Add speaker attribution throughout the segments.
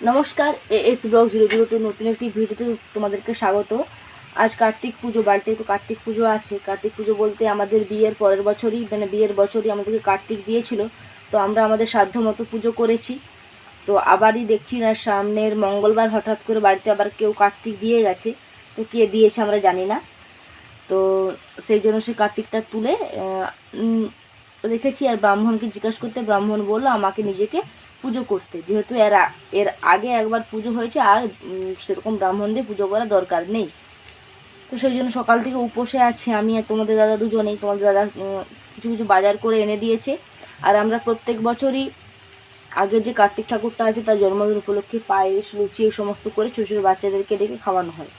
Speaker 1: নমস্কার, A S blog zero zero two নতুন একটি ভিডিওতে তোমাদেরকে স্বাগত। আজ কার্তিক পুজো, বাড়িতে একটু কার্তিক পুজো আছে। কার্তিক পুজো বলতে আমাদের বিয়ের পরের বছরই মানে বিয়ের বছরই আমাদেরকে কার্তিক দিয়েছিল। তো আমরা আমাদের সাধ্য মতো পুজো করেছি। তো আবারই দেখছি না, সামনের মঙ্গলবার হঠাৎ করে বাড়িতে আবার কেউ কার্তিক দিয়ে গেছে। তো কে দিয়েছে আমরা জানি না। তো সেই জন্য সে কার্তিকটা তুলে রেখেছি আর ব্রাহ্মণকে জিজ্ঞাসা করতে ব্রাহ্মণ বলল, আমাকে নিজেকে পুজো করতে। যেহেতু এর এর আগে একবার পুজো হয়েছে, আর সেরকম ব্রাহ্মণ দিয়ে পুজো করার দরকার নেই। তো সেই জন্য সকাল থেকে উপসে আছি আমি আর তোমাদের দাদা দুজনেই। তোমাদের দাদা কিছু কিছু বাজার করে এনে দিয়েছে। আর আমরা প্রত্যেক বছরই আগের যে কার্তিক ঠাকুরটা আছে, তার জন্মদিন উপলক্ষে পায়েস, লুচি, এই সমস্ত করে ছোটো ছোটো বাচ্চাদেরকে ডেকে খাওয়ানো হয়।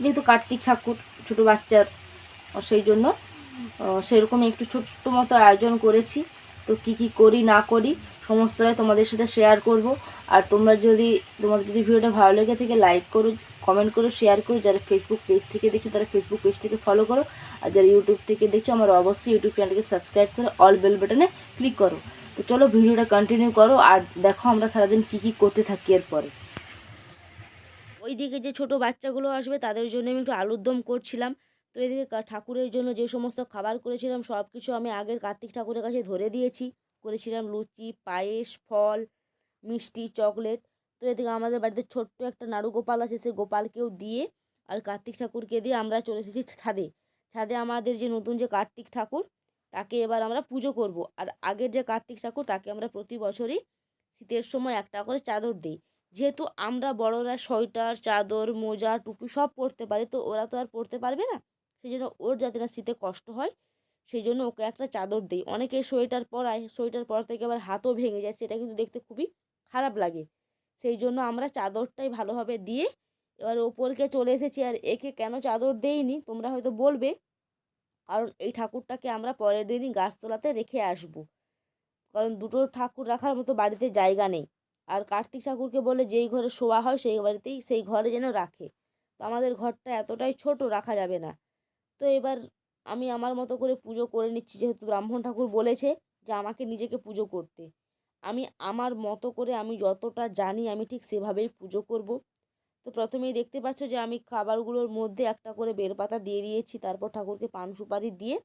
Speaker 1: যেহেতু কার্তিক ঠাকুর ছোটো বাচ্চার সেই জন্য সেরকম একটু ছোট্ট মতো আয়োজন করেছি। তো কি কি করি, না করি সমস্তটাই তোমাদের সাথে শেয়ার করব। আর তোমরা যদি, তোমাদের যদি ভিডিওটা ভালো লেগে থাকে লাইক করো কমেন্ট করো শেয়ার করো। যারা ফেসবুক পেজ থেকে দেখছ, তারা ফেসবুক পেজ থেকে ফলো করো। আর যারা ইউটিউব থেকে দেখছ, আমার অবশ্যই ইউটিউব চ্যানেলকে সাবস্ক্রাইব করে অল বেল বাটনে ক্লিক করো। তো চলো ভিডিওটা কন্টিনিউ করো, আর দেখো আমরা সারাদিন কি কি করতে থাকি এরপরে। ওইদিকে যে ছোট বাচ্চাগুলো আসবে, তাদের জন্য আমি একটু আলুর দম করছিলাম। তো এদিকে ঠাকুরের জন্য যে সমস্ত খাবার করেছিলাম সব কিছু আমি আগের কার্তিক ঠাকুরের কাছে ধরে দিয়েছি। করেছিলাম, লুচি, পায়েস, ফল, মিষ্টি, চকলেট। তো এদিকে আমাদের বাড়িতে ছোট্ট একটা নাড়ু গোপাল আছে সেই গোপালকেও দিয়ে আর কার্তিক ঠাকুরকে দিয়ে আমরা চলে এসেছি ছাদে। ছাদে আমাদের যে নতুন যে কার্তিক ঠাকুর, তাকে এবার আমরা পুজো করব। আর আগের যে কার্তিক ঠাকুর, তাকে আমরা প্রতি বছরই শীতের সময় একটা করে চাদর দিই। যেহেতু আমরা বড়রা সোয়েটার, চাদর, মোজা, টুপি সব পরতে পারি, তো ওরা তো আর পরতে পারবে না। সেই জন্য ওর যাতে না শীতে কষ্ট হয় সেই জন্য ওকে একটা চাদর দিই। অনেকে সোয়েটার পরায়, সোয়েটার পর থেকে আবার হাতও ভেঙে যায়, সেটা কিন্তু দেখতে খুবই খারাপ লাগে। সেই জন্য আমরা চাদরটাই ভালোভাবে দিয়ে এবার ওপরকে চলে এসেছি আর একে কেন চাদর দেইনি, তোমরা হয়তো বলবে। কারণ এই ঠাকুরটাকে আমরা পরের দিনই গাছতলাতে রেখে আসব। কারণ দুটো ঠাকুর রাখার মতো বাড়িতে জায়গা নেই। আর কার্তিক ঠাকুরকে বলে যেই ঘরে শোয়া হয় সেই বাড়িতেই সেই ঘরে যেন রাখে। তো আমাদের ঘরটা এতটাই ছোট রাখা যাবে না। তো এবার আমি আমার মতো করে পুজো করে নিচ্ছি, যেহেতু ব্রাহ্মণ ঠাকুর বলেছে যে আমাকে নিজেকে পুজো করতে। আমি আমার মতো করে আমি যতটা জানি আমি ঠিক সেভাবেই পুজো করব। তো প্রথমেই দেখতে পাচ্ছ যে আমি খাবারগুলোর মধ্যে একটা করে বেলপাতা দিয়ে দিয়েছি, তারপর ঠাকুরকে পান সুপারি দিয়ে।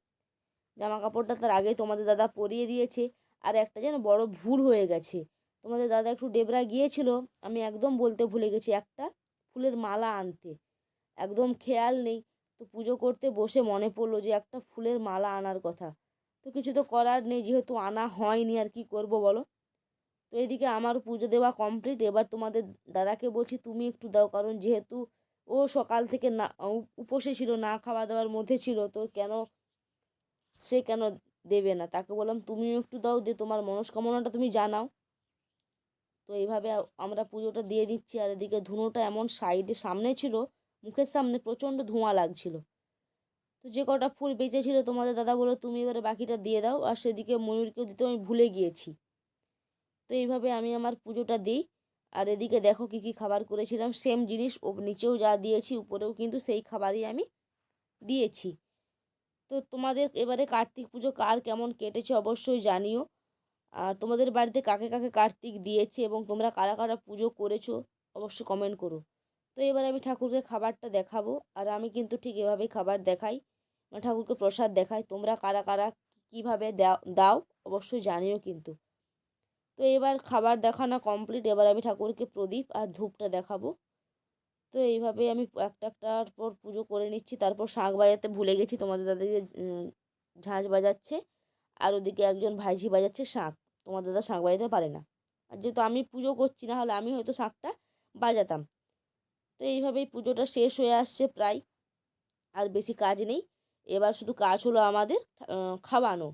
Speaker 1: জামা কাপড়টা তার আগে তোমাদের দাদা পরিয়ে দিয়েছে। আর একটা যেন বড় ভুল হয়ে গেছে। তোমাদের দাদা একটু ডেবরা গিয়েছিল, আমি একদম বলতে ভুলে গেছি, একটা ফুলের মালা আনতে। একদম খেয়াল নেই। তো পুজো করতে বসে মনে পড়ল যে একটা ফুলের মালা আনার কথা। তো কিছু তো করার নেই, যেহেতু আনা হয়নি আর কি করব বলো? তো এদিকে আমার পুজো দেওয়া কমপ্লিট এবার তোমাদের দাদাকে বলছি তুমি একটু দাও, কারণ যেহেতু ও সকাল থেকে না উপ- উপসে ছিল, না খাওয়া দাওয়ার মধ্যে ছিল, তো কেন সে কেন দেবে না? তাকে বললাম তুমিও একটু দাও, দিয়ে তোমার মনস্কামনাটা তুমি জানাও। তো এইভাবে আমরা পুজোটা দিয়ে দিচ্ছি, আর এদিকে ধুনোটা এমন সাইডে সামনে ছিল মুখের সামনে প্রচণ্ড ধোঁয়া লাগছিল। তো যে কটা ফুল বেঁচেছিল তোমাদের দাদা বলল, তুমি এবারে বাকিটা দিয়ে দাও। আর সেদিকে ময়ূরকেও দিতে আমি ভুলে গিয়েছি। তো এইভাবে আমি আমার পুজোটা দিই। আর এদিকে দেখো কী কী খাবার করেছিলাম। সেম জিনিস নিচেও যা দিয়েছি, উপরেও কিন্তু সেই খাবারই আমি দিয়েছি। তো তোমাদের এবারে কার্তিক পুজো কার কেমন কেটেছে অবশ্যই জানিও। আর তোমাদের বাড়িতে কাকে কাকে কার্তিক দিয়েছে এবং তোমরা কারা কারা পুজো করেছ, অবশ্যই কমেন্ট করো। তো এবার আমি ঠাকুরকে খাবারটা দেখাবো। আর আমি কিন্তু ঠিক এভাবেই খাবার দেখাই মানে ঠাকুরকে প্রসাদ দেখাই। তোমরা কারা কারা কীভাবে দাও অবশ্যই জানিও কিন্তু। তো এবার খাবার দেখানো কমপ্লিট এবার আমি ঠাকুরকে প্রদীপ আর ধূপটা দেখাবো। তো এইভাবে আমি একটা একটার পর পুজো করে নিচ্ছি। তারপর শাঁখ বাজাতে ভুলে গেছি, তোমাদের দাদাকে ঝাঁঝ বাজাচ্ছে। আর ওদিকে একজন ভাইঝি বাজাচ্ছে শাঁখ। তোমার দাদা শাঁখ বাজাতে পারে না। আর যেহেতু আমি পুজো করছি, না হলে আমি হয়তো শাঁখটা বাজাতাম। তো এইভাবেই পুজোটা শেষ হয়ে আসছে প্রায়। আর বেশি কাজ নেই। এবার শুধু কাজ হলো আমাদের খাওয়ানো।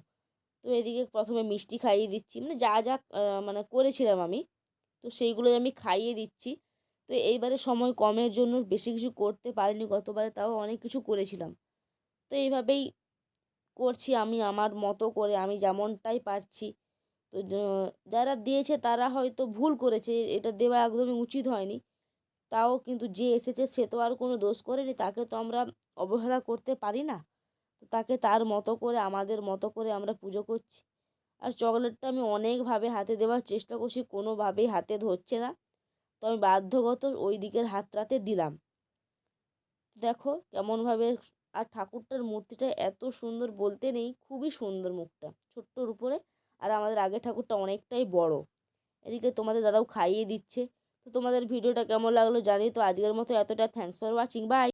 Speaker 1: তো এদিকে প্রথমে মিষ্টি খাইয়ে দিচ্ছি। মানে যা যা মানে করেছিলাম আমি, তো সেইগুলোই আমি খাইয়ে দিচ্ছি। তো এইবারে সময় কমের জন্য বেশি কিছু করতে পারিনি, গতবারে তাও অনেক কিছু করেছিলাম। তো এইভাবেই করছি আমি আমার মতো করে, আমি যেমনটাই পারছি। তো যারা দিয়েছে তারা হয়তো ভুল করেছে, এটা দেওয়া একদমই উচিত হয়নি। তাও কিন্তু যে এসেছে সে তো আর কোনো দোষ করেনি, তাকে তো আমরা অবহেলা করতে পারি না। তো তাকে তার মতো করে, আমাদের মতো করে আমরা পুজো করছি। আর চকলেটটা আমি অনেকভাবে হাতে দেওয়ার চেষ্টা করছি, কোনোভাবেই হাতে ধরছে না। তো আমি বাধ্যগত ওই দিকের হাতটাতে দিলাম। দেখো কেমনভাবে আর ঠাকুরটার মূর্তিটা এত সুন্দর বলতে নেই, খুবই সুন্দর মুখটা, ছোট্টর উপরে। আর আমাদের আগের ঠাকুরটা অনেকটাই বড়। এদিকে তোমাদের দাদাও খাইয়ে দিচ্ছে। তো তোমাদের ভিডিওটা কেমন লাগল জানি তো আজকের মতো এতটা। Thanks for watching by